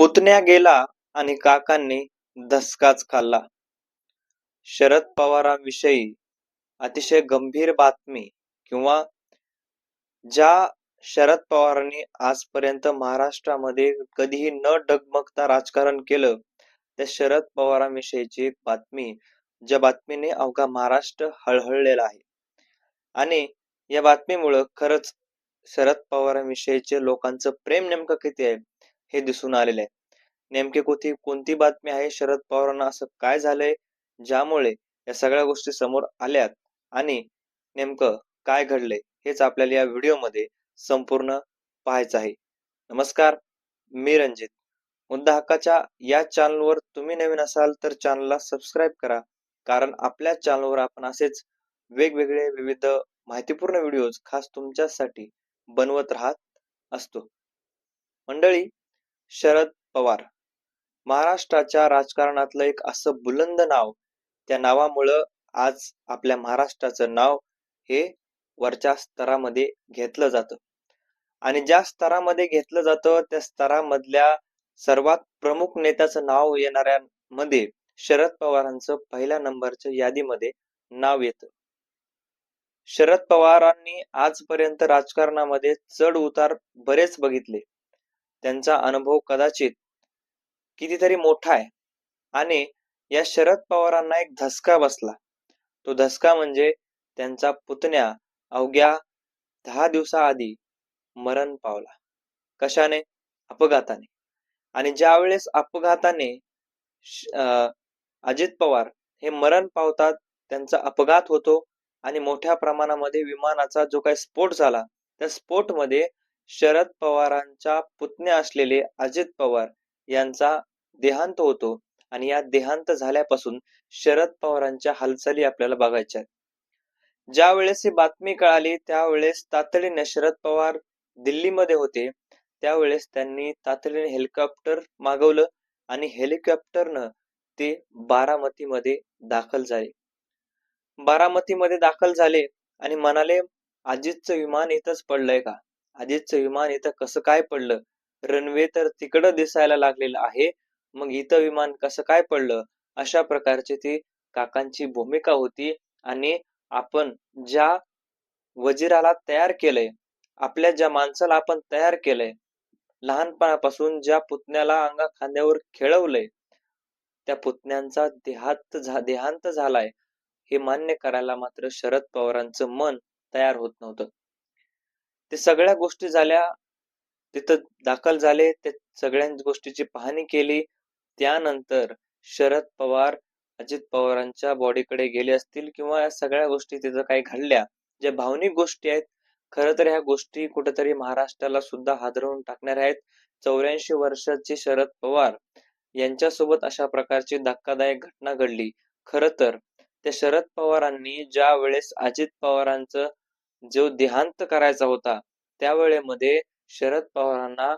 पुतण्या गेला आणि काकांनी धसकाच खाल्ला. शरद पवारांविषयी अतिशय गंभीर बातमी किंवा ज्या शरद पवारांनी आजपर्यंत महाराष्ट्रामध्ये कधीही न डगमगता राजकारण केलं त्या शरद पवारांविषयीची एक बातमी ज्या बातमीने अवघा महाराष्ट्र हळहळलेला आहे आणि या बातमीमुळं खरंच शरद पवारांविषयीचे लोकांचं प्रेम नेमकं किती आहे हे दिसून आलेले आहे नेमके कोणती कोणती बातमी आहे शरद पवारांना? असं काय झालंय? ज्यामुळे या सगळ्या गोष्टी समोर आल्यात आणि नेमकं काय घडलंय? हेच आपल्याला या व्हिडिओमध्ये संपूर्ण पाहायचं आहे. नमस्कार मी रंजित मुद्दा हक्काच्या या चॅनलवर तुम्ही नवीन असाल तर चॅनलला सबस्क्राईब करा. कारण आपल्या चॅनलवर आपण असेच वेगवेगळे विविध माहितीपूर्ण व्हिडिओज खास तुमच्यासाठी बनवत राहत असतो. मंडळी शरद पवार. महाराष्ट्राच्या राजकारणातलं एक असं बुलंद नाव त्या नावामुळं आज आपल्या महाराष्ट्राचं नाव हे वरच्या स्तरामध्ये घेतलं जातं. आणि ज्या स्तरामध्ये घेतलं जातं त्या स्तरामधल्या सर्वात प्रमुख नेत्याचं नाव येणाऱ्या मध्ये शरद पवारांचं पहिल्या नंबरच्या यादीमध्ये नाव येतं. शरद पवारांनी आजपर्यंत राजकारणामध्ये चढ उतार बरेच बघितले. त्यांचा अनुभव कदाचित कितीतरी मोठा आहे. आणि या शरद पवारांना एक धसका बसला. तो धसका म्हणजे त्यांचा पुतण्या अवघ्या दहा दिवसाआधी मरण पावला. कशाने? अपघाताने. आणि ज्या वेळेस अपघाताने अं, अजित पवार हे मरण पावतात त्यांचा अपघात होतो आणि मोठ्या प्रमाणामध्ये विमानाचा जो काही स्फोट झाला त्या स्फोटमध्ये शरद पवारांच्या पुतण्या असलेले अजित पवार यांचा देहांत होतो. आणि या देहांत झाल्यापासून शरद पवारांच्या हालचाली आपल्याला बघायच्या आहेत. ज्या वेळेस ही बातमी कळाली त्यावेळेस तातडीने शरद पवार दिल्लीमध्ये होते. त्यावेळेस त्यांनी तातडीने हेलिकॉप्टर मागवलं आणि हेलिकॉप्टरनं ते बारामतीमध्ये दाखल झाले. बारामतीमध्ये दाखल झाले आणि म्हणाले अजितचं विमान इथंच पडलंय का? आधीच विमान इथं कसं काय पडलं? रनवे तर तिकडं दिसायला लागलेलं आहे. मग इथं विमान कसं काय पडलं? अशा प्रकारची ती काकांची भूमिका होती आणि आपण ज्या वजिराला तयार केलंय आपल्या ज्या माणसाला आपण तयार केलंय लहानपणापासून ज्या पुतण्याला अंगा खांद्यावर खेळवलंय त्या पुतण्यांचा देहात झा देहांत झालाय. हे मान्य करायला मात्र शरद पवारांचं मन तयार होत नव्हतं. ते सगळ्या गोष्टी झाल्या तिथं दाखल झाले ते सगळ्या गोष्टीची पाहणी केली. त्यानंतर शरद पवार अजित पवारांच्या बॉडीकडे गेले असतील किंवा या सगळ्या गोष्टी तिथं काही घडल्या. ज्या भावनिक गोष्टी आहेत खरं तर ह्या गोष्टी कुठेतरी महाराष्ट्राला सुद्धा हादरवून टाकणाऱ्या आहेत. चौऱ्याऐंशी वर्षाचे शरद पवार यांच्यासोबत अशा प्रकारची धक्कादायक घटना घडली. खरं तर त्या शरद पवारांनी ज्या वेळेस अजित पवारांचं जो देहांत करायचा होता त्यावेळेमध्ये शरद पवारांना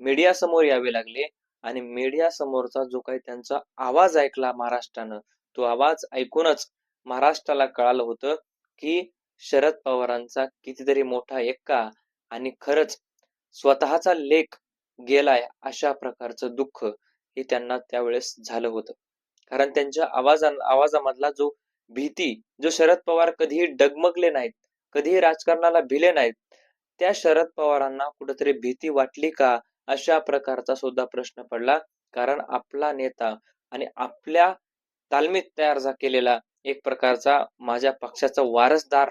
मीडिया समोर यावे लागले आणि मीडिया समोरचा जो काही त्यांचा आवाज ऐकला महाराष्ट्रानं तो आवाज ऐकूनच महाराष्ट्राला कळालं होतं की शरद पवारांचा कितीतरी मोठा एक्का आणि खरंच स्वतःचा लेख गेलाय अशा प्रकारचं दुःख हे त्यांना त्यावेळेस झालं होतं. कारण त्यांच्या आवाजा आवाजामधला जो भीती जो शरद पवार कधीही डगमगले नाहीत कधीही राजकारणाला भिले नाहीत. त्या शरद पवारांना कुठेतरी भीती वाटली का? अशा प्रकारचा सुद्धा प्रश्न पडला. कारण आपला नेता आणि आपल्या तालमीत तयार झा केलेला एक प्रकारचा माझ्या पक्षाचा वारसदार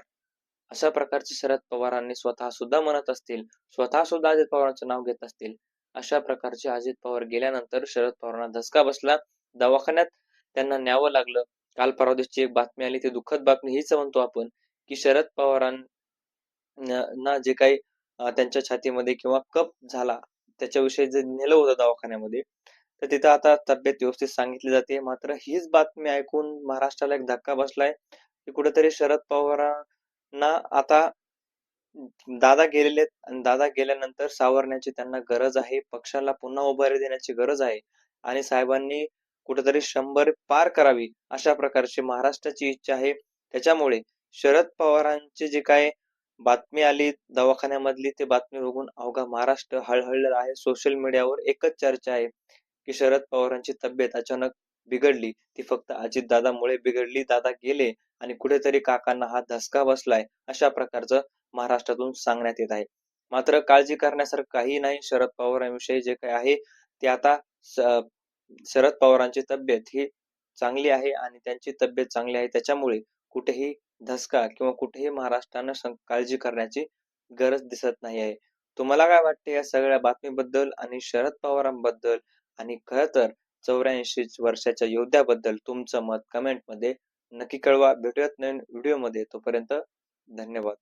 अशा प्रकारचे शरद पवारांनी स्वतः सुद्धा म्हणत असतील स्वतः सुद्धा अजित पवारांचं नाव घेत असतील अशा प्रकारचे अजित पवार गेल्यानंतर शरद पवारांना धसका बसला. दवाखान्यात त्यांना न्यावं लागलं. काल परवा दिवशी एक बातमी आली ती दुःखद बातमी हीच म्हणतो आपण की शरद पवारांना जे काही त्यांच्या छातीमध्ये किंवा कप झाला त्याच्याविषयी जे नेलं होतं दवाखान्यामध्ये तर तिथं आता तब्येत व्यवस्थित सांगितली जाते. मात्र हीच बातमी ऐकून महाराष्ट्राला एक धक्का बसलाय की कुठेतरी शरद पवारांना आता दादा गेलेले आहेत आणि दादा गेल्यानंतर सावरण्याची त्यांना गरज आहे पक्षाला पुन्हा उभारी देण्याची गरज आहे आणि साहेबांनी कुठेतरी शंभर पार करावी अशा प्रकारची महाराष्ट्राची इच्छा आहे. त्याच्यामुळे शरद पवारांचे जे काय बातमी आली दवाखान्यामधली ती बातमी बघून अवघा महाराष्ट्र हळहळलेला आहे. सोशल मीडियावर एकच चर्चा आहे की शरद पवारांची तब्येत अचानक बिघडली. ती फक्त अजितदादामुळे बिघडली. दादा गेले आणि कुठेतरी काकांना हा धसका बसलाय अशा प्रकारचं महाराष्ट्रातून सांगण्यात येत आहे. मात्र काळजी करण्यासारखं काही नाही. शरद पवारांविषयी जे काही आहे ते आता शरद पवारांची तब्येत ही चांगली आहे आणि त्यांची तब्येत चांगली आहे. त्याच्यामुळे कुठेही धसका किंवा कुठेही महाराष्ट्रानं काळजी करण्याची गरज दिसत नाही आहे. तुम्हाला काय वाटते या सगळ्या बातमीबद्दल आणि शरद पवारांबद्दल आणि खरं तर चौऱ्याऐंशी वर्षाच्या योद्ध्याबद्दल तुमचं मत कमेंटमध्ये नक्की कळवा. भेटूयात नवीन व्हिडिओमध्ये तोपर्यंत धन्यवाद.